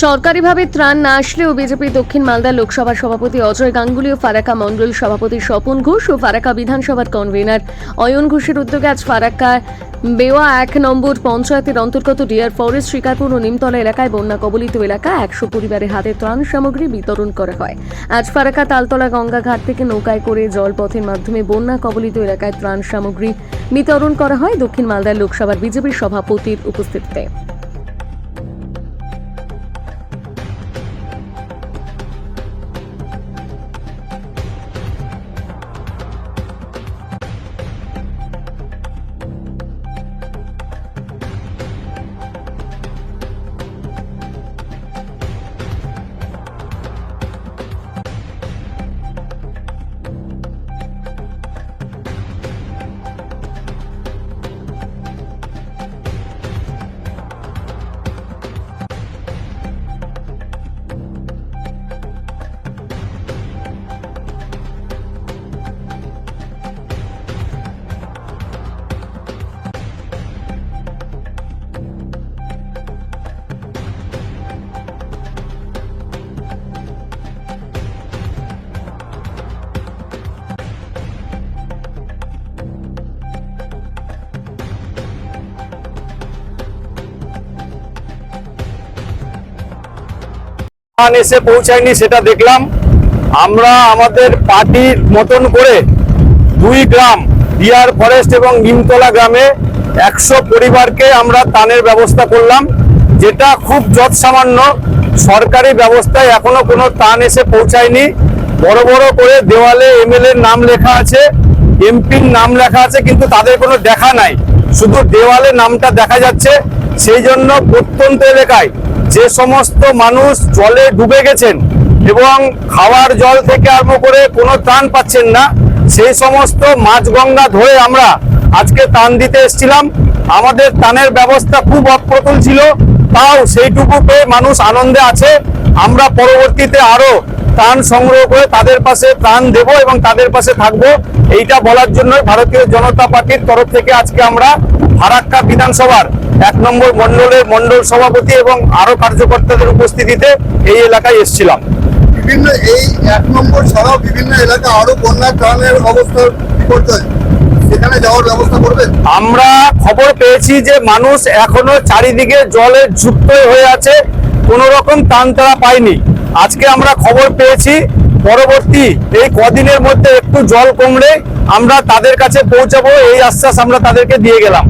সরকারিভাবে ত্রাণ না আসলেও বিজেপি দক্ষিণ মালদা লোকসভা সভাপতি অজয় গাঙ্গুলি ও ফারাক্কা মণ্ডল সভাপতি স্বপন ঘোষ ও ফারাক্কা বিধানসভার কনভেনার অয়ন ঘোষের উদ্যোগে আজ ফারাক্কা বেওয়া এক নম্বর পঞ্চায়েতের অন্তর্গত ডিয়ার ফরেস্ট শিকারপুর ও নিমতলা এলাকায় বন্যা কবলিত এলাকা একশো পরিবারের হাতে ত্রাণ সামগ্রী বিতরণ করা হয়। আজ ফারাক্কা তালতলা গঙ্গা ঘাট থেকে নৌকায় করে জলপথের মাধ্যমে বন্যা কবলিত এলাকায় ত্রাণ সামগ্রী বিতরণ করা হয় দক্ষিণ মালদার লোকসভার বিজেপির সভাপতির উপস্থিতিতে। ত্রাণ এসে পৌঁছায়নি, সেটা দেখলাম। আমরা আমাদের পার্টির মতন করে দুই গ্রাম, ডিয়ার ফরেস্ট এবং নিমতলা গ্রামে একশো পরিবারকে আমরা ত্রাণের ব্যবস্থা করলাম, যেটা খুব যৎ সামান্য সরকারি ব্যবস্থায় এখনও কোনো ত্রাণ এসে পৌঁছায়নি। বড় বড় করে দেওয়ালে এমএলএর নাম লেখা আছে, এমপির নাম লেখা আছে, কিন্তু তাদের কোনো দেখা নাই। শুধু দেওয়ালে নামটা দেখা যাচ্ছে, সেই জন্য প্রত্যন্ত এলাকায় যে সমস্ত মানুষ জলে ডুবে গেছেন এবং খাওয়ার জল থেকে আরম্ভ করে কোনো ত্রাণ পাচ্ছেন না, সেই সমস্ত মাছগঙ্গা ধরে আমরা আজকে ত্রাণ দিতে এসেছিলাম। আমাদের ত্রাণের ব্যবস্থা খুব অপ্রতুল ছিল, তাও সেইটুকু পেয়ে মানুষ আনন্দে আছে। আমরা পরবর্তীতে আরও ত্রাণ সংগ্রহ করে তাদের পাশে ত্রাণ দেব এবং তাদের পাশে থাকব। এইটা বলার জন্য ভারতীয় জনতা পার্টির তরফ থেকে আজকে আমরা ফারাক্কা বিধানসভার এক নম্বর মন্ডলের মন্ডল সভাপতি এবং আরও কার্যকর্তাদের উপস্থিতিতে এই এলাকায় এসেছিলাম। বিভিন্ন এই এক নম্বর ছাড়াও বিভিন্ন এলাকা আরও বন্যা ত্রাণের অবস্থার বিপর্যয় সেখানে যাওয়ার ব্যবস্থা করবেন? আমরা খবর পেয়েছি যে মানুষ এখনও চারিদিকে জলে যুক্ত হয়ে আছে কোনো রকম ত্রাণ তারা পায়নি। আজকে আমরা খবর পেয়েছি পরবর্তী এই কদিনের মধ্যে একটু জল কমলে আমরা তাদের কাছে পৌঁছাবো এই আশ্বাস আমরা তাদেরকে দিয়ে গেলাম।